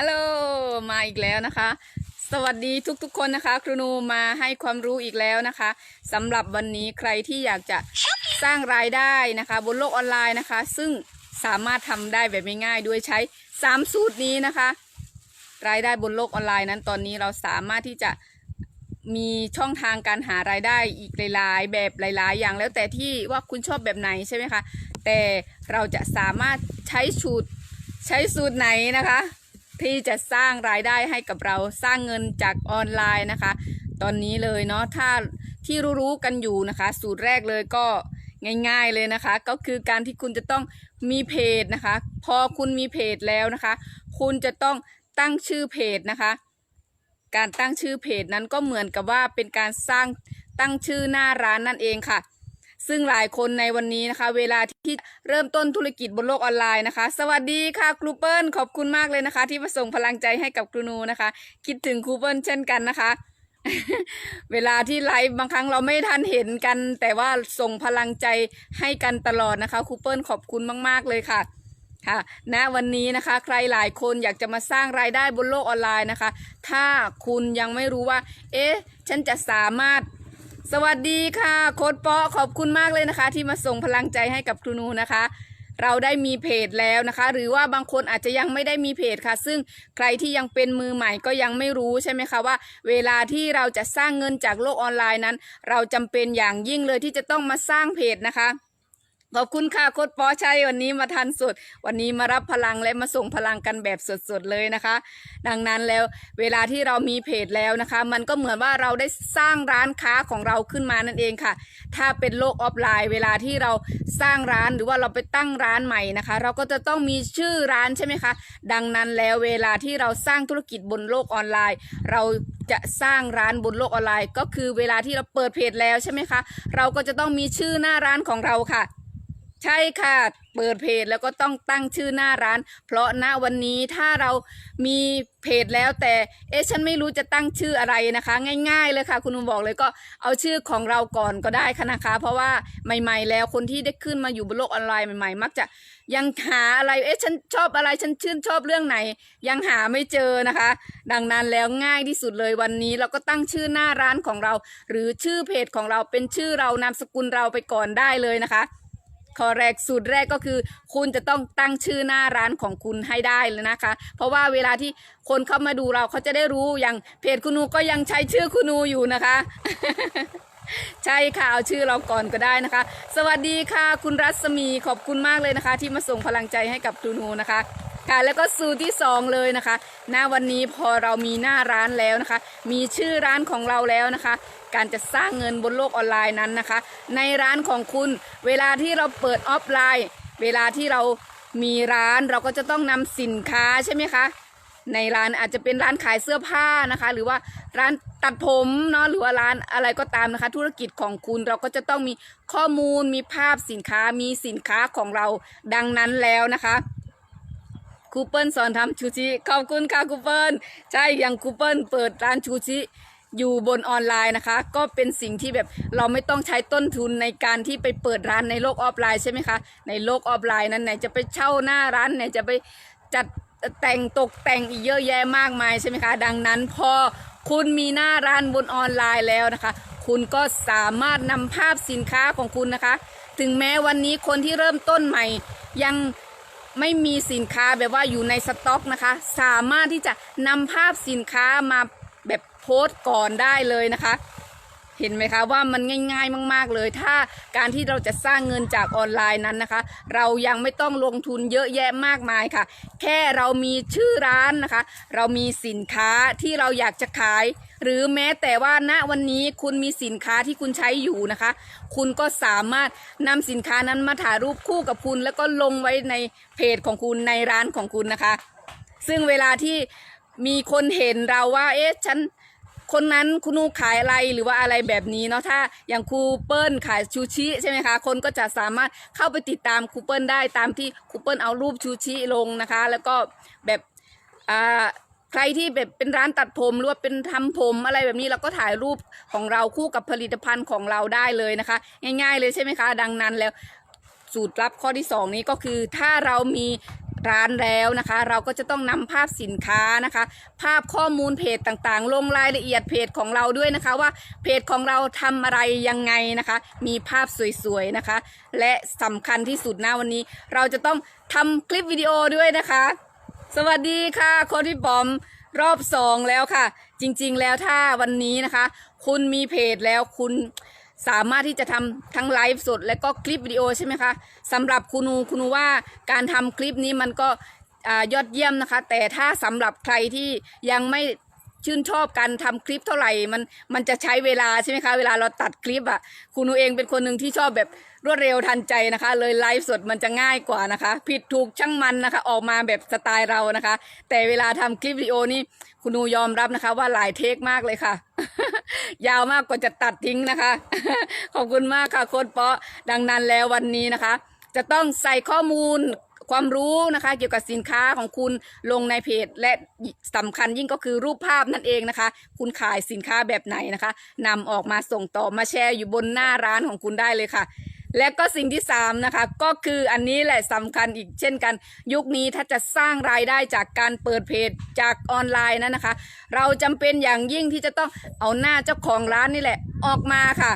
ฮัลโหลมาอีกแล้วนะคะ สวัสดีทุกๆคนนะคะ ครูนูมาให้ความรู้อีกแล้วนะคะสำหรับวันนี้ใครที่อยากจะสร้างรายได้นะคะ บนโลกออนไลน์นะคะ ซึ่งสามารถทำได้แบบง่ายๆด้วยใช้ 3 สูตรนี้นะคะ รายได้บนโลกออนไลน์นั้นตอนนี้เราสามารถที่จะมีช่องทางการหารายได้อีกหลาย ๆ แบบหลาย ๆ อย่างแล้วแต่ที่ว่าคุณชอบแบบไหนใช่ไหมคะแต่เราจะสามารถใช้สูตรใช้สูตรไหนนะคะ ที่จะสร้างรายได้ให้กับเราสร้างเงินจากออนไลน์นะคะ ตอนนี้เลยเนาะถ้าที่รู้ๆกันอยู่นะคะ สูตรแรกเลยก็ง่าย ๆเลยนะคะ ก็คือการที่คุณจะต้องมีเพจนะคะ พอคุณมีเพจแล้วนะคะ คุณจะต้องตั้งชื่อเพจนะคะ การตั้งชื่อเพจนั้นก็เหมือนกับว่าเป็นการสร้างตั้งชื่อหน้าร้านนั่นเองค่ะ ซึ่งหลายคนในวันนี้นะคะ เวลาที่เริ่มต้นธุรกิจบนโลกออนไลน์นะคะ สวัสดีค่ะครูเปิลขอบคุณมากเลยนะคะ ที่มาส่งพลังใจให้กับครูนูนะคะ คิดถึงครูเปิลเช่นกันนะคะ เวลาที่ไลฟ์บางครั้งเราไม่ทันเห็นกัน แต่ว่าส่งพลังใจให้กันตลอดนะคะครูเปิลขอบคุณมาก ๆ เลยค่ะค่ะณวันนี้นะคะใครหลายคนอยากจะมาสร้างรายได้บนโลกออนไลน์นะคะ ถ้าคุณยังไม่รู้ว่า เอ๊ะ ฉันจะสามารถ สวัสดีค่ะ โค้ดปอขอบคุณมากเลยนะคะ ที่มาส่งพลังใจให้กับครูนูนะคะ เราได้มีเพจแล้วนะคะ หรือว่าบางคนอาจจะยังไม่ได้มีเพจค่ะ ซึ่งใครที่ยังเป็นมือใหม่ก็ยังไม่รู้ใช่ไหมคะว่า เวลาที่เราจะสร้างเงินจากโลกออนไลน์นั้น เราจำเป็นอย่างยิ่งเลยที่จะต้องมาสร้างเพจนะคะ ขอบคุณค่ะโค้ดปอชัยวันนี้มาทันสุดวันนี้มารับพลังและมาส่งพลังกันแบบสดๆเลยนะคะ ดังนั้นแล้วเวลาที่เรามีเพจแล้วนะคะ มันก็เหมือนว่าเราได้สร้างร้านค้าของเราขึ้นมานั่นเองค่ะ ถ้าเป็นโลกออฟไลน์ เวลาที่เราสร้างร้านหรือว่าเราไปตั้งร้านใหม่นะคะ เราก็จะต้องมีชื่อร้านใช่ไหมคะดังนั้นแล้วเวลาที่เราสร้างธุรกิจบนโลกออนไลน์ เราจะสร้างร้านบนโลกออนไลน์ ก็คือเวลาที่เราเปิดเพจแล้วใช่ไหมคะเราก็จะต้องมีชื่อหน้าร้านของเราค่ะ ใช่ค่ะ เปิดเพจแล้วก็ต้องตั้งชื่อหน้าร้าน เพราะณวันนี้ถ้าเรามีเพจแล้วแต่ เอ๊ะฉันไม่รู้จะตั้งชื่ออะไรนะคะ ง่าย ๆ เลยค่ะ คุณลุงบอกเลยก็เอาชื่อของเราก่อนก็ได้ค่ะนะคะ เพราะว่าใหม่ ๆ แล้วคนที่ได้ขึ้นมาอยู่บนโลกออนไลน์ใหม่ ๆ มักจะยังหาอะไร เอ๊ะฉันชอบอะไร ฉันชื่นชอบเรื่องไหน ยังหาไม่เจอนะคะ ดังนั้นแล้วง่ายที่สุดเลยวันนี้เราก็ตั้งชื่อหน้าร้านของเรา หรือชื่อเพจของเราเป็นชื่อเรานามสกุลเราไปก่อนได้เลยนะคะ ข้อแรกสูตรแรกก็คือ คุณจะต้องตั้งชื่อหน้าร้านของคุณให้ได้เลยนะคะ เพราะว่าเวลาที่คนเข้ามาดูเราเขาจะได้รู้อย่างเพจคุณนูก็ยังใช้ชื่อคุณนูอยู่นะคะใช่ค่ะเอาชื่อเราก่อนก็ได้นะคะ สวัสดีค่ะ คุณรัศมีขอบคุณมากเลยนะคะ ที่มาส่งพลังใจให้กับครูนูนะคะค่ะแล้วก็สูตรที่สองเลยนะคะ หน้าวันนี้พอเรามีหน้าร้านแล้วนะคะ มีชื่อร้านของเราแล้วนะคะ การจะสร้างเงินบนโลกออนไลน์นั้นนะคะ ในร้านของคุณเวลาที่เราเปิดออฟไลน์ เวลาที่เรามีร้านเราก็จะต้องนำสินค้าใช่ไหมคะ ในร้านอาจจะเป็นร้านขายเสื้อผ้านะคะ หรือว่าร้านตัดผมเนาะหรือว่าร้านอะไรก็ตามนะคะ ธุรกิจของคุณเราก็จะต้องมีข้อมูลมีภาพสินค้ามีสินค้าของเราดังนั้นแล้วนะคะคูเปิลสอนทำชูชิขอบคุณค่ะคูเปิลใช่อย่างคูเปิลเปิดร้านชูชิ อยู่บนออนไลน์นะคะ ก็เป็นสิ่งที่แบบเราไม่ต้องใช้ต้นทุนในการที่ไปเปิดร้านในโลกออฟไลน์ใช่ไหมคะ ในโลกออฟไลน์นั้นไหนจะไปเช่าหน้าร้านไหนจะไปจัดแต่งตกแต่งอีกเยอะแยะมากมายใช่ไหมคะ ดังนั้นพอคุณมีหน้าร้านบนออนไลน์แล้วนะคะ คุณก็สามารถนำภาพสินค้าของคุณนะคะ ถึงแม้วันนี้คนที่เริ่มต้นใหม่ยังไม่มีสินค้าแบบว่าอยู่ในสต็อกนะคะ สามารถที่จะนำภาพสินค้ามา สต์ก่อนได้เลยนะคะ เห็นไหมคะว่ามันง่าย ๆ มาก ๆ เลย ถ้าการที่เราจะสร้างเงินจากออนไลน์นั้นนะคะ เรายังไม่ต้องลงทุนเยอะแยะมากมายค่ะ แค่เรามีชื่อร้านนะคะ เรามีสินค้าที่เราอยากจะขายหรือแม้แต่ว่าณวันนี้คุณมีสินค้าที่คุณใช้อยู่นะคะ คุณก็สามารถนำสินค้านั้นมาถ่ายรูปคู่กับคุณ แล้วก็ลงไว้ในเพจของคุณในร้านของคุณนะคะ ซึ่งเวลาที่มีคนเห็นเราว่า เอ๊ะฉัน คนนั้นคุณนูขายอะไรหรือว่าอะไรแบบนี้เนาะถ้าอย่างครูเปิ้ลขายชูชิใช่ไหมคะ คนก็จะสามารถเข้าไปติดตามครูเปิ้ลได้ตามที่ครูเปิ้ลเอารูปชูชิลงนะคะ แล้วก็แบบอ่าใครที่แบบเป็นร้านตัดผมหรือว่าเป็นทำผมอะไรแบบนี้เราก็ถ่ายรูปของเราคู่กับผลิตภัณฑ์ของเราได้เลยนะคะ ง่าย ๆ เลยใช่ไหมคะ ดังนั้นแล้วสูตรลับข้อที่ 2 นี้ก็คือถ้าเรามี ร้านแล้วนะคะ เราก็จะต้องนำภาพสินค้านะคะ ภาพข้อมูลเพจต่างๆ ลงรายละเอียดเพจของเราด้วยนะคะ ว่าเพจของเราทำอะไรยังไงนะคะ มีภาพสวยๆนะคะ และสำคัญที่สุดนะวันนี้ เราจะต้องทำคลิปวิดีโอด้วยนะคะ สวัสดีค่ะคนพี่ปอมรอบสองแล้วค่ะ จริงๆแล้วถ้าวันนี้นะคะ คุณมีเพจแล้วคุณ สามารถที่จะทำทั้งไลฟ์สด และก็คลิปวิดีโอใช่ไหมคะสำหรับคุณูคุณูว่าการทำคลิปนี้มันก็อยอดเยี่ยมนะคะ แต่ถ้าสำหรับใครที่ยังไม่ ชื่นชอบการทำคลิปเท่าไหร่มันมันจะใช้เวลาใช่ไหมคะเวลาเราตัดคลิปอะ่ะคุณนูเองเป็นคนหนึ่งที่ชอบแบบรวดเร็วทันใจนะคะ เลยไลฟ์สดมันจะง่ายกว่านะคะ ผิดถูกช่างมันนะคะ ออกมาแบบสไตล์เรานะคะ แต่เวลาทำคลิปวิดีโอนี่คุณนูยอมรับนะคะ ว่าหลายเทคมากเลยค่ะ ยาวมากกว่าจะตัดทิ้งนะคะ ขอบคุณมากค่ะโค้ดเปาะดังนั้นแล้ววันนี้นะคะ จะต้องใส่ข้อมูล ความรู้นะคะเกี่ยวกับสินค้าของคุณลงในเพจ และสำคัญยิ่งก็คือรูปภาพนั่นเองนะคะ คุณขายสินค้าแบบไหนนะคะนำออกมาส่งต่อมาแชร์อยู่บนหน้าร้านของคุณได้เลยค่ะและก็สิ่งที่สามนะคะก็คืออันนี้แหละสำคัญอีกเช่นกัน ยุคนี้ถ้าจะสร้างรายได้จากการเปิดเพจจากออนไลน์นั้นนะคะ เราจำเป็นอย่างยิ่งที่จะต้องเอาหน้าเจ้าของร้านนี่แหละออกมาค่ะ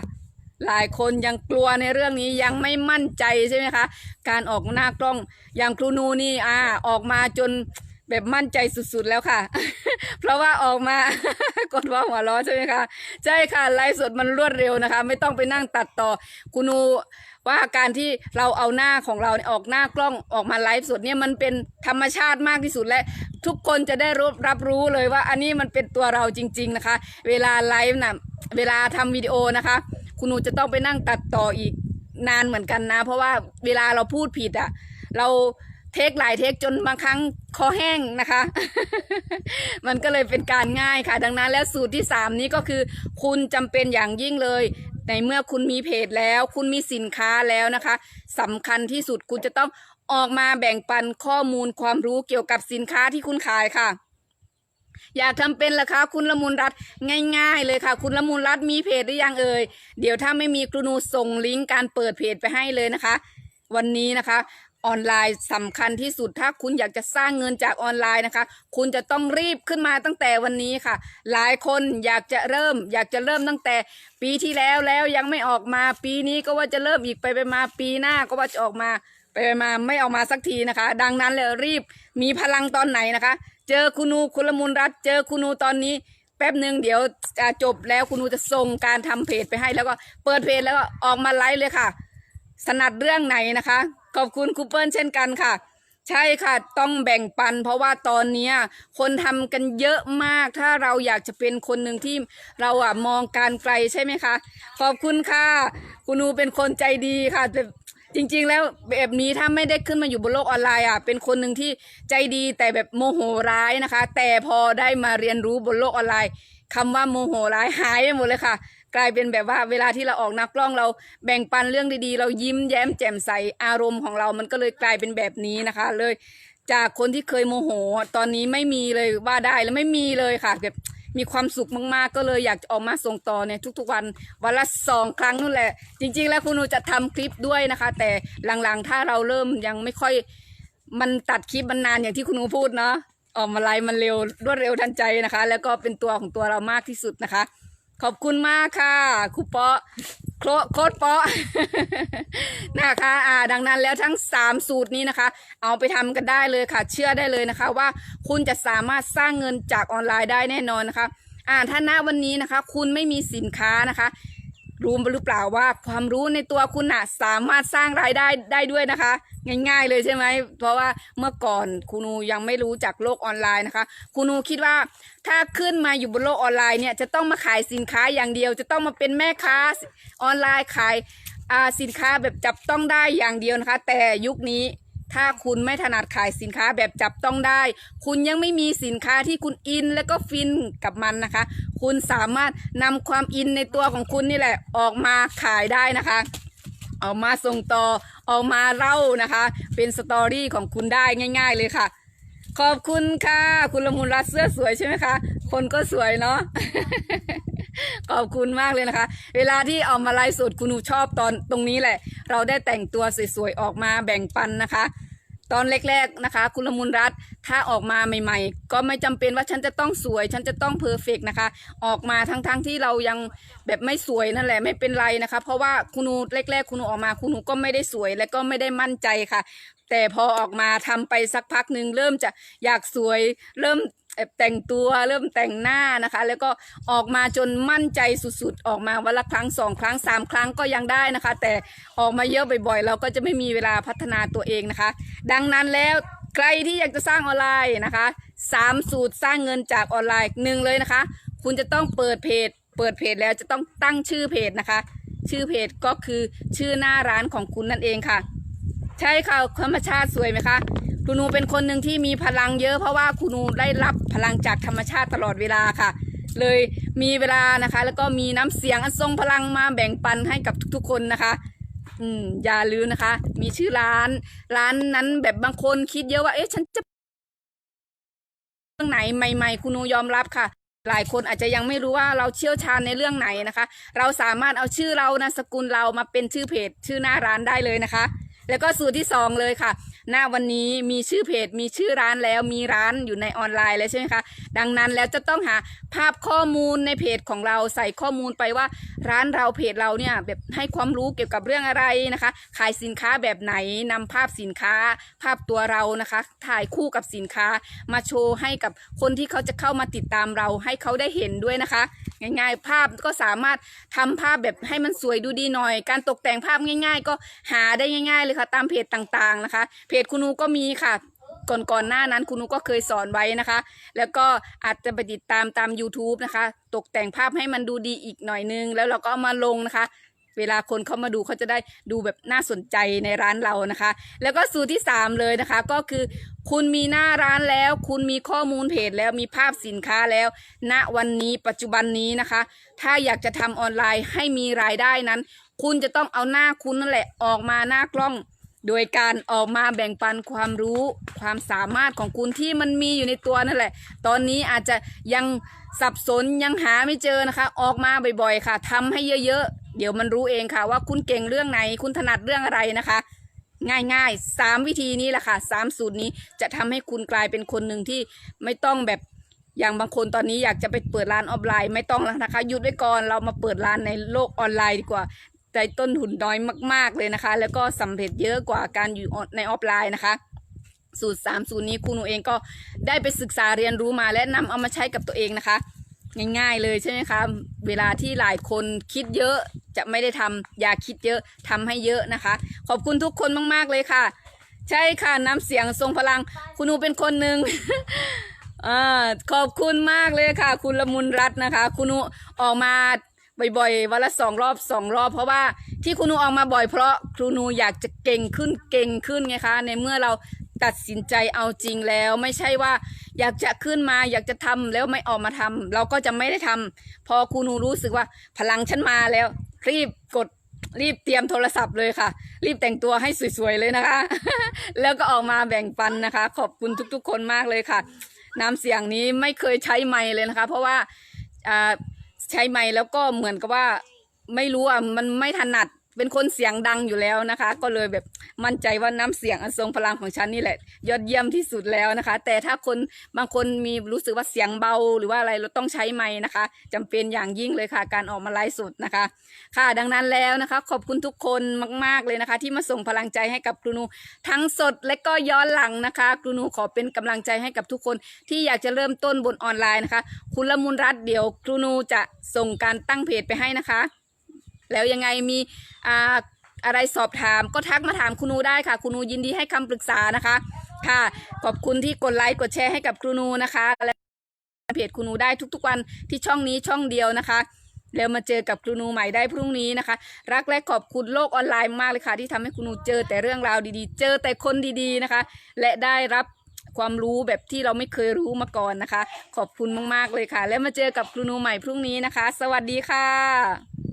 หลายคนยังกลัวในเรื่องนี้ยังไม่มั่นใจใช่ไหมคะ การออกหน้ากล้องอย่างครูนูนี่อ่าออกมาจนแบบมั่นใจสุดๆแล้วค่ะ เพราะว่าออกมากดว่าหัวเร้อใช่ไหมคะใช่ค่ะไลฟ์สดมันรวดเร็วนะคะ ไม่ต้องไปนั่งตัดต่อครูนูว่าการที่เราเอาหน้าของเราเออกหน้ากล้องออกมาไลฟ์สดเนี่ยมันเป็นธรรมชาติมากที่สุดและทุกคนจะได้รับรับรู้เลยว่าอันนี้มันเป็นตัวเราจริง ๆนะคะ เวลาไลฟ์นะเวลาทำวิดีโอนะคะ คุณหนูจะต้องไปนั่งตัดต่ออีกนานเหมือนกันนะ เพราะว่าเวลาเราพูดผิดอะ่ะ เราเทคหลายเทคจนบางครั้งคอแห้งนะคะ มันก็เลยเป็นการง่ายค่ะ ดังนั้นแล้วสูตรที่สามนี้ก็คือ คุณจำเป็นอย่างยิ่งเลย ในเมื่อคุณมีเพจแล้ว คุณมีสินค้าแล้วนะคะสำคัญที่สุดคุณจะต้องออกมาแบ่งปันข้อมูลความรู้เกี่ยวกับสินค้าที่คุณขายค่ะ อยากทำเป็นเหรอคะคุณละมุนรัตง่าย ๆ เลยค่ะ คุณละมุนรัตมีเพจหรือยังเอ่ยเดี๋ยวถ้าไม่มีครูนูส่งลิงก์การเปิดเพจไปให้เลยนะคะ วันนี้นะคะออนไลน์สำคัญที่สุดถ้าคุณอยากจะสร้างเงินจากออนไลน์นะคะ คุณจะต้องรีบขึ้นมาตั้งแต่วันนี้ค่ะ หลายคนอยากจะเริ่ม อยากจะเริ่มตั้งแต่ ปีที่แล้วแล้วยังไม่ออกมา ปีนี้ก็ว่าจะเริ่มอีกไปไปมาปีหน้าก็ว่าจะออกมา ไปไปมาไม่ออกมาสักทีนะคะ ดังนั้นเลยรีบมีพลังตอนไหนนะคะ เจอคุณนูคุณละมุนรัตเจอคุณนูตอนนี้ แป๊บหนึ่งเดี๋ยวจะจบแล้วคุณนูจะส่งการทำเพจไปให้แล้วก็เปิดเพจแล้วก็ออกมาไลฟ์เลยค่ะ สนัดเรื่องไหนนะคะ ขอบคุณคูเปิลเช่นกันค่ะ ใช่ค่ะต้องแบ่งปัน เพราะว่าตอนนี้คนทำกันเยอะมาก ถ้าเราอยากจะเป็นคนหนึ่งที่เราอะมองการไกลใช่ไหมคะ ขอบคุณค่ะ คุณนูเป็นคนใจดีค่ะ จริงๆ แล้วแบบนี้ถ้าไม่ได้ขึ้นมาอยู่บนโลกออนไลน์อะเป็นคนหนึ่งที่ใจดีแต่แบบโมโหร้ายนะคะ แต่พอได้มาเรียนรู้บนโลกออนไลน์คำว่าโมโหร้ายหายไปหมดเลยค่ะ กลายเป็นแบบว่าเวลาที่เราออกนักกล้องเราแบ่งปันเรื่องดีๆ เรายิ้มแย้มแจ่มใสอารมณ์ของเรามันก็เลยกลายเป็นแบบนี้นะคะ เลย จากคนที่เคยโมโห ตอนนี้ไม่มีเลยว่าได้แล้วไม่มีเลยค่ะแบบ มีความสุขมากๆ ก็เลยอยากจะออกมาส่งต่อในทุกๆวันวันละสองครั้งนู่นแหละ จริง ๆ แล้วคุณหนูจะทำคลิปด้วยนะคะ แต่หลังๆ ถ้าเราเริ่มยังไม่ค่อยมันตัดคลิปมันนานอย่างที่คุณหนูพูดเนาะออกมาไลน์มันเร็วรวดเร็วทันใจนะคะ แล้วก็เป็นตัวของตัวเรามากที่สุดนะคะ ขอบคุณมากค่ะคุปเปาะ โคโคตรเปาะนะคะอ่าดังนั้นแล้วทั้ง 3 สูตรนี้นะคะ เอาไปทำกันได้เลยค่ะ เชื่อได้เลยนะคะ ว่าคุณจะสามารถสร้างเงินจากออนไลน์ได้แน่นอนนะคะอ่าถ้าณวันนี้นะคะ คุณไม่มีสินค้านะคะ รู้หรือเปล่าว่าความรู้ในตัวคุณน่ะสามารถสร้างรายได้ได้ด้วยนะคะ ง่ายๆเลยใช่ไหมเพราะว่าเมื่อก่อนคุณนูยังไม่รู้จักโลกออนไลน์นะคะ คุณนูคิดว่าถ้าขึ้นมาอยู่บนโลกออนไลน์เนี่ยจะต้องมาขายสินค้าอย่างเดียว จะต้องมาเป็นแม่ค้าออนไลน์ขายสินค้าแบบจับต้องได้อย่างเดียวนะคะ แต่ยุคนี้ ถ้าคุณไม่ถนัดขายสินค้าแบบจับต้องได้ คุณยังไม่มีสินค้าที่คุณอินและก็ฟินกับมันนะคะ คุณสามารถนำความอินในตัวของคุณนี่แหละออกมาขายได้นะคะออกมาส่งต่อออกมาเล่านะคะ เป็นสตอรี่ของคุณได้ง่าย ๆ เลยค่ะ ขอบคุณค่ะ คุณละมุนรัตน์เสื้อสวยใช่ไหมคะ คนก็สวยเนาะ ขอบคุณมากเลยนะคะ เวลาที่เอามาไลฟ์สดคุณหนูชอบตอนตรงนี้แหละ เราได้แต่งตัวสวยๆออกมาแบ่งปันนะคะ ตอนแรกๆนะคะ คุณละมุนรัตถ้าออกมาใหม่ ๆ ก็ไม่จำเป็นว่าฉันจะต้องสวย ฉันจะต้องเพอร์เฟกนะคะ ออกมาทั้งๆที่เรายังแบบไม่สวยนั่นแหละไม่เป็นไรนะคะ เพราะว่าคุณหนูแรก ๆ คุณหนูออกมาคุณหนูก็ไม่ได้สวยและก็ไม่ได้มั่นใจค่ะแต่พอออกมาทำไปสักพักหนึ่งเริ่มจะอยากสวย เริ่ม แอบแต่งตัวเริ่มแต่งหน้านะคะ แล้วก็ออกมาจนมั่นใจสุดๆ ออกมาวันละครั้งสองครั้งสามครั้งก็ยังได้นะคะ แต่ออกมาเยอะบ่อยๆ เราก็จะไม่มีเวลาพัฒนาตัวเองนะคะ ดังนั้นแล้วใครที่อยากจะสร้างออนไลน์นะคะสามสูตรสร้างเงินจากออนไลน์หนึ่งเลยนะคะ คุณจะต้องเปิดเพจ เปิดเพจแล้วจะต้องตั้งชื่อเพจนะคะ ชื่อเพจก็คือชื่อหน้าร้านของคุณนั่นเองค่ะ ใช่ค่ะธรรมชาติสวยไหมคะ ครูนูเป็นคนหนึ่งที่มีพลังเยอะเพราะว่าครูนูได้รับพลังจากธรรมชาติตลอดเวลาค่ะ เลยมีเวลานะคะ แล้วก็มีน้ำเสียงอันทรงพลังมาแบ่งปันให้กับทุกๆ คนนะคะอืมอย่าลืมนะคะ มีชื่อร้าน ร้านนั้นแบบบางคนคิดเยอะว่า เอ๊ะฉันจะเรื่องไหนใหม่ ๆ คุณนูยอมรับค่ะ หลายคนอาจจะยังไม่รู้ว่าเราเชี่ยวชาญในเรื่องไหนนะคะ เราสามารถเอาชื่อเรานามสกุลเรามาเป็นชื่อเพจ ชื่อหน้าร้านได้เลยนะคะ แล้วก็สูตรที่สองเลยค่ะ หน้าวันนี้มีชื่อเพจมีชื่อร้านแล้วมีร้านอยู่ในออนไลน์แล้วใช่ไหมคะ ดังนั้นแล้วจะต้องหาภาพข้อมูลในเพจของเราใส่ข้อมูลไปว่า ร้านเราเพจเราเนี่ยแบบให้ความรู้เกี่ยวกับเรื่องอะไรนะคะ ขายสินค้าแบบไหนนำภาพสินค้า ภาพตัวเรานะคะ ถ่ายคู่กับสินค้ามาโชว์ให้กับคนที่เขาจะเข้ามาติดตามเราให้เขาได้เห็นด้วยนะคะ ง่ายๆ ภาพก็สามารถทำภาพแบบให้มันสวยดูดีหน่อย การตกแต่งภาพง่าย ๆ ก็หาได้ง่าย ๆ เลยค่ะตามเพจต่างๆนะคะจคุณนูก็มีค่ะ ก่อนก่อนหน้านั้นคุณนุก็เคยสอนไว้นะคะ แล้วก็อาจจะไปติดตามตาม YouTube นะคะ ตกแต่งภาพให้มันดูดีอีกหน่อยนึง แล้วเราก็ามาลงนะคะ เวลาคนเข้ามาดูเขาจะได้ดูแบบน่าสนใจในร้านเรานะคะ แล้วก็สูตรที่ 3 เลยนะคะ ก็คือคุณมีหน้าร้านแล้ว คุณมีข้อมูลเพจแล้วมีภาพสินค้าแล้ว ณวันนี้ปัจจุบันนี้นะคะ ถ้าอยากจะทำออนไลน์ให้มีรายได้นั้น คุณจะต้องเอาหน้าคุณนั่นแหละออกมาหน้ากล้อง โดยการออกมาแบ่งปันความรู้ความสามารถของคุณที่มันมีอยู่ในตัวนั่นแหละ ตอนนี้อาจจะยังสับสนยังหาไม่เจอนะคะ ออกมาบ่อยๆ ค่ะทำให้เยอะๆ เดี๋ยวมันรู้เองค่ะ ว่าคุณเก่งเรื่องไหน คุณถนัดเรื่องอะไรนะคะ ง่ายๆสามวิธีนี้แหละค่ะสามสูตรนี้จะทำให้คุณกลายเป็นคนหนึ่งที่ไม่ต้องแบบอย่างบางคนตอนนี้อยากจะไปเปิดร้านออฟไลน์ไม่ต้องแล้วนะคะหยุดไว้ก่อนเรามาเปิดร้านในโลกออนไลน์ดีกว่า ใจต้นทุนน้อยมาก ๆเลยนะคะ แล้วก็สำเร็จเยอะกว่าการอยู่ในออฟไลน์นะคะ สูตรสามสูตรนี้คุณหนูเองก็ได้ไปศึกษาเรียนรู้มาและนำเอามาใช้กับตัวเองนะคะ ง่ายๆเลยใช่ไหมคะ เวลาที่หลายคนคิดเยอะจะไม่ได้ทำอย่าคิดเยอะทำให้เยอะนะคะ ขอบคุณทุกคนมากๆเลยค่ะ ใช่ค่ะน้ำเสียงทรงพลัง คุณหนูเป็นคนหนึ่งอขอบคุณมากเลยค่ะ คุณละมุนรัตน์นะคะ คุณหนูออกมา บ่อยๆวันละสองรอบสองรอบ เพราะว่าที่คุณหนูออกมาบ่อยเพราะครูนูอยากจะเก่งขึ้นเก่งขึ้นไงคะ ในเมื่อเราตัดสินใจเอาจริงแล้ว ไม่ใช่ว่า อยากจะขึ้นมาอยากจะทำแล้วไม่ออกมาทำเราก็จะไม่ได้ทำพอครูนูรู้สึกว่าพลังฉันมาแล้ว รีบกดรีบเตรียมโทรศัพท์เลยค่ะ รีบแต่งตัวให้สวยๆเลยนะคะ แล้วก็ออกมาแบ่งปันนะคะ ขอบคุณทุกๆ คนมากเลยค่ะ น้ำเสียงนี้ไม่เคยใช้ไมค์เลยนะคะ เพราะว่าอ่า ใช้ไม้แล้วก็เหมือนกับว่า ไม่รู้อะมันไม่ถนัด เป็นคนเสียงดังอยู่แล้วนะคะ ก็เลยแบบมั่นใจว่าน้ำเสียงอันทรงพลังของฉันนี่แหละ ยอดเยี่ยมที่สุดแล้วนะคะ แต่ถ้าคนบางคนมีรู้สึกว่าเสียงเบาหรือว่าอะไรเราต้องใช้ไมค์นะคะจำเป็นอย่างยิ่งเลยค่ะ การออกมาไลฟ์สดนะคะ ค่ะดังนั้นแล้วนะคะ ขอบคุณทุกคนมาก ๆเลยนะคะ ที่มาส่งพลังใจให้กับครูนูทั้งสดและก็ย้อนหลังนะคะครูนูขอเป็นกำลังใจให้กับทุกคนที่อยากจะเริ่มต้นบนออนไลน์นะคะ คุณละมุนรัตเดี๋ยวครูนูจะส่งการตั้งเพจไปให้นะคะ แล้วยังไงมีอ่าอะไรสอบถามก็ทักมาถามครูนูได้ค่ะครูนูยินดีให้คำปรึกษานะคะ ค่ะ ขอบคุณที่กดไลค์กดแชร์ให้กับครูนูนะคะและเพจครูนูได้ทุกๆวันที่ช่องนี้ช่องเดียวนะคะ แล้วมาเจอกับครูนูใหม่ได้พรุ่งนี้นะคะ รักและขอบคุณโลกออนไลน์มากเลยค่ะ ที่ทำให้ครูนูเจอแต่เรื่องราวดีๆ เจอแต่คนดีๆนะคะ และได้รับความรู้แบบที่เราไม่เคยรู้มาก่อนนะคะ ขอบคุณมากๆเลยค่ะ แล้วมาเจอกับครูนูใหม่พรุ่งนี้นะคะ สวัสดีค่ะ